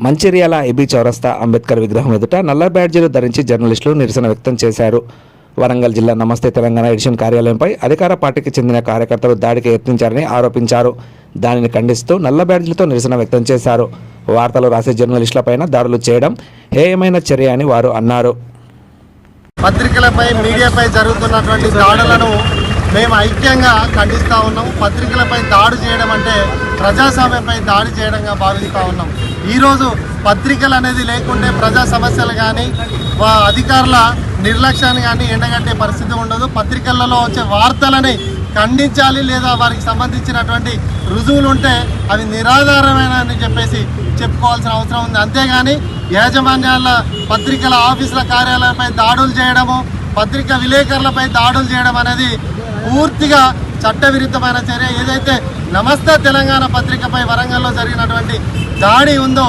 Mancherial AB చౌరస్తా అంబేద్కర్ విగ్రహం ఎదుట నల్ల బ్యాడ్జీలు ధరించి జర్నలిస్టులు నిరసన వ్యక్తం చేశారు. వరంగల్ జిల్లా నమస్తే తెలంగాణ ఎడిషన్ కార్యాలయంపై అధికార పార్టీకి చెందిన కార్యకర్తలు దాడికి యత్నించారని ఆరోపించారు. దానిని ఖండిస్తూ నల్ల బ్యాడ్జీలతో నిరసన వ్యక్తం చేశారు. వార్తలు రాసే జర్నలిస్టులపైన దాడులు చేయడం హేయమైన చర్య అని వారు అన్నారు. పత్రికలపై మీడియాపై జరుగుతున్నటువంటి దాడులను మేము ఐక్యంగా ఖండిస్తూ ఉన్నాం. పత్రికలపై దాడి చేయడం అంటే ప్రజాస్వామ్యంపై దాడి చేయడంగా భావిస్తూ ఉన్నాం. ఈరోజు పత్రికలు అనేది లేకుంటే ప్రజా సమస్యలు కానీ అధికారుల నిర్లక్ష్యాన్ని కానీ ఎండగట్టే పరిస్థితి ఉండదు. పత్రికలలో వచ్చే వార్తలని ఖండించాలి లేదా వారికి సంబంధించినటువంటి రుజువులు ఉంటే అవి నిరాధారమైన అని చెప్పేసి చెప్పుకోవాల్సిన అవసరం ఉంది. అంతేగాని యాజమాన్యాల పత్రికల ఆఫీసుల కార్యాలయంపై దాడులు చేయడము పత్రిక విలేకరులపై దాడులు చేయడం అనేది పూర్తిగా చట్టవిరుద్ధమైన చర్య ఏదైతే నమస్తే తెలంగాణ పత్రికపై వరంగల్లో జరిగినటువంటి దాడి ఉందో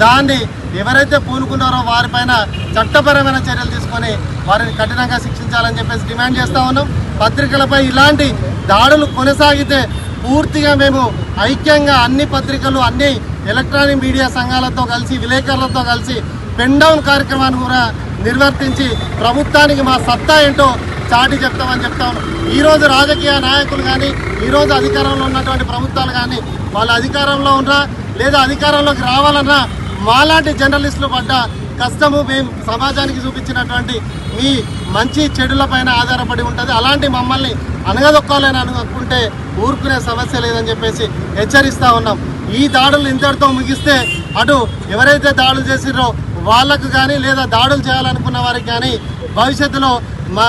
దాన్ని ఎవరైతే పూనుకున్నారో వారిపైన చట్టపరమైన చర్యలు తీసుకొని వారిని కఠినంగా శిక్షించాలని చెప్పేసి డిమాండ్ చేస్తా ఉన్నాం. పత్రికలపై ఇలాంటి దాడులు కొనసాగితే పూర్తిగా మేము ఐక్యంగా అన్ని పత్రికలు అన్ని ఎలక్ట్రానిక్ మీడియా సంఘాలతో కలిసి విలేకరులతో కలిసి పెన్ డౌన్ కార్యక్రమాన్ని కూడా నిర్వర్తించి ప్రభుత్వానికి మా సత్తా ఏంటో చాటి చెప్తామని చెప్తా ఉన్నాం. ఈరోజు రాజకీయ నాయకులు కానీ ఈరోజు అధికారంలో ఉన్నటువంటి ప్రభుత్వాలు కానీ వాళ్ళ అధికారంలో ఉన్నా లేదా అధికారంలోకి రావాలన్నా మాలాంటి జర్నలిస్టులు పడ్డ కష్టము మేము సమాజానికి చూపించినటువంటి మీ మంచి చెడులపైన ఆధారపడి ఉంటుంది. అలాంటి మమ్మల్ని అనగదొక్కాలని అనుకుంటే ఊరుకునే సమస్య లేదని చెప్పేసి హెచ్చరిస్తూ ఉన్నాం. ఈ దాడులు ఇంతటితో ముగిస్తే అటు ఎవరైతే దాడులు చేసిరో వాళ్ళకు కానీ లేదా దాడులు చేయాలనుకున్న వారికి కానీ భవిష్యత్తులో మా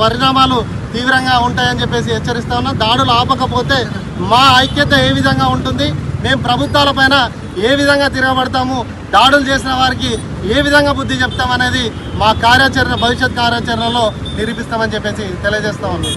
పరిణామాలు తీవ్రంగా ఉంటాయని చెప్పేసి హెచ్చరిస్తా ఉన్నాం. దాడులు ఆపకపోతే మా ఐక్యత ఏ విధంగా ఉంటుంది? మేము ప్రభుత్వాలపైన ఏ విధంగా తిరగబడతాము? దాడులు చేసిన వారికి ఏ విధంగా బుద్ధి చెప్తామనేది మా కార్యాచరణ భవిష్యత్ కార్యాచరణలో నిరూపిస్తామని చెప్పేసి తెలియజేస్తా ఉన్నాం.